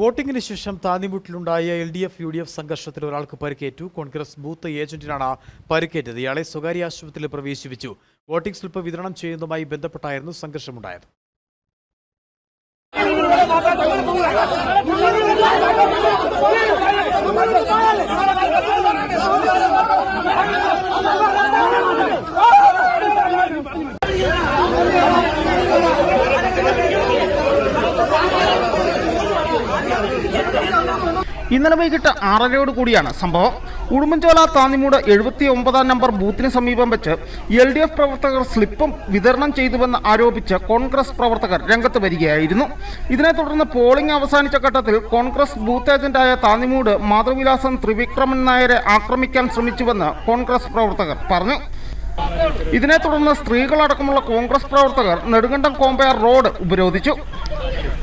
വോട്ടിംഗിന് ശേഷം താന്നിമുട്ടിലുണ്ടായ L D F U D F സംഘർഷത്തിൽ ഒരാൾക്ക് പരിക്കേറ്റു. കോൺഗ്രസ് ബൂത്ത് ഏജന്റിനാണ് പരിക്കേറ്റത്. ഇയാളെ സ്വകാര്യ ആശുപത്രിയിൽ പ്രവേശിപ്പിച്ചു. വോട്ടിംഗ് സ്ലിപ്പ് വിതരണം ചെയ്യുന്നതുമായി ബന്ധപ്പെട്ടായിരുന്നു സംഘർഷമുണ്ടായത്. ഇന്നലെ വൈകിട്ട് ആറരയോട് കൂടിയാണ് സംഭവം. ഉടുമ്പൻചോല താന്നിമൂട് എഴുപത്തി ഒമ്പതാം നമ്പർ ബൂത്തിന് സമീപം വെച്ച് എൽ ഡി എഫ് പ്രവർത്തകർ സ്ലിപ്പും വിതരണം ചെയ്തുവെന്ന് ആരോപിച്ച് കോൺഗ്രസ് പ്രവർത്തകർ രംഗത്ത് വരികയായിരുന്നു. ഇതിനെ തുടർന്ന് പോളിംഗ് അവസാനിച്ച ഘട്ടത്തിൽ കോൺഗ്രസ് ബൂത്ത് ഏജന്റായ താന്നിമൂട് മാതൃവിലാസം ത്രിവിക്രമൻ നായരെ ആക്രമിക്കാൻ ശ്രമിച്ചുവെന്ന് കോൺഗ്രസ് പ്രവർത്തകർ പറഞ്ഞു. ഇതിനെ തുടർന്ന് സ്ത്രീകളടക്കമുള്ള കോൺഗ്രസ് പ്രവർത്തകർ നെടുങ്കണ്ടം കോമ്പയർ റോഡ് ഉപരോധിച്ചു.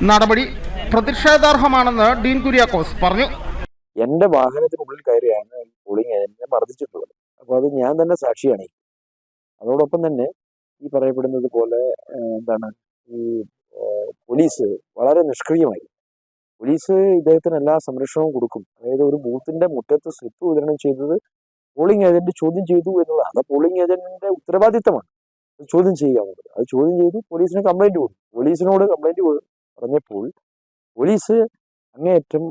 നടപടി പ്രതിഷേധാർഹമാണെന്ന് ഡീൻ കുര്യാക്കോസ് പറഞ്ഞു. എന്റെ വാഹനത്തിനുള്ളിൽ കയറിയാണ് പോളിംഗ് ഏജന്റിനെ മർദ്ദിച്ചിട്ടുള്ളത്. അപ്പോൾ അത് ഞാൻ തന്നെ സാക്ഷിയാണ്. അതോടൊപ്പം തന്നെ ഈ പറയപ്പെടുന്നത് പോലെ എന്താണ് ഈ പോലീസ് വളരെ നിഷ്ക്രിയമായി. പോലീസ് ഇദ്ദേഹത്തിന് എല്ലാ സംരക്ഷണവും കൊടുക്കും. അതായത് ഒരു ബൂത്തിന്റെ മുറ്റത്ത് സ്ലിപ്പ് വിതരണം ചെയ്തത് പോളിംഗ് ഏജന്റ് ചോദ്യം ചെയ്തു എന്നുള്ളതാണ്. അത് പോളിംഗ് ഏജന്റിന്റെ ഉത്തരവാദിത്തമാണ്. ചോദ്യം ചെയ്യുക അത് ചോദ്യം ചെയ്തു പോലീസിന് കംപ്ലൈന്റ് കൊടുത്തു. പോലീസിനോട് കംപ്ലൈന്റ് പറഞ്ഞപ്പോൾ പോലീസ് അങ്ങേയറ്റം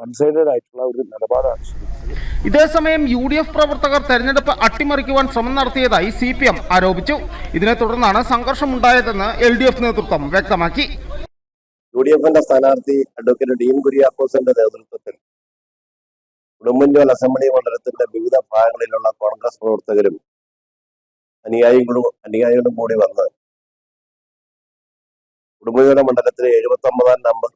വൺ സൈഡഡ് ആയിട്ടുള്ള ഒരു നിലപാടാണ് സ്വീകരിച്ചത്. ഇതേസമയം യു ഡി എഫ് പ്രവർത്തകർ തെരഞ്ഞെടുപ്പ് അട്ടിമറിക്കുവാൻ ശ്രമം നടത്തിയതായി സി പി എം ആരോപിച്ചു. ഇതിനെ തുടർന്നാണ് സംഘർഷമുണ്ടായതെന്ന് എൽ ഡി എഫ് നേതൃത്വം വ്യക്തമാക്കി. യു ഡി എഫിന്റെ സ്ഥാനാർത്ഥി അഡ്വക്കേറ്റ് ഡീൻ കുര്യാക്കോസിന്റെ നേതൃത്വത്തിൽ ഉടുമ്പൻചോൽ അസംബ്ലി മണ്ഡലത്തിന്റെ വിവിധ ഭാഗങ്ങളിലുള്ള കോൺഗ്രസ് പ്രവർത്തകരും അനുയായികളും അനുയായികളും കൂടി വന്ന് ഉടുമ്പൻചോല മണ്ഡലത്തിലെ എഴുപത്തി ഒമ്പതാം നമ്പർ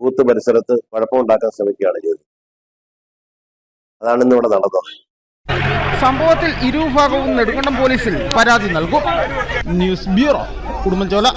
ബൂത്ത് പരിസരത്ത് കുഴപ്പമുണ്ടാക്കാൻ ശ്രമിക്കുകയാണ് ചെയ്തത് അതാണ് ഇന്നിവിടെ നടന്നത്. സംഭവത്തിൽ ഇരുവിഭാഗവും നെടുങ്കണ്ടം പോലീസിൽ പരാതി നൽകും. News bureau Udumbanchola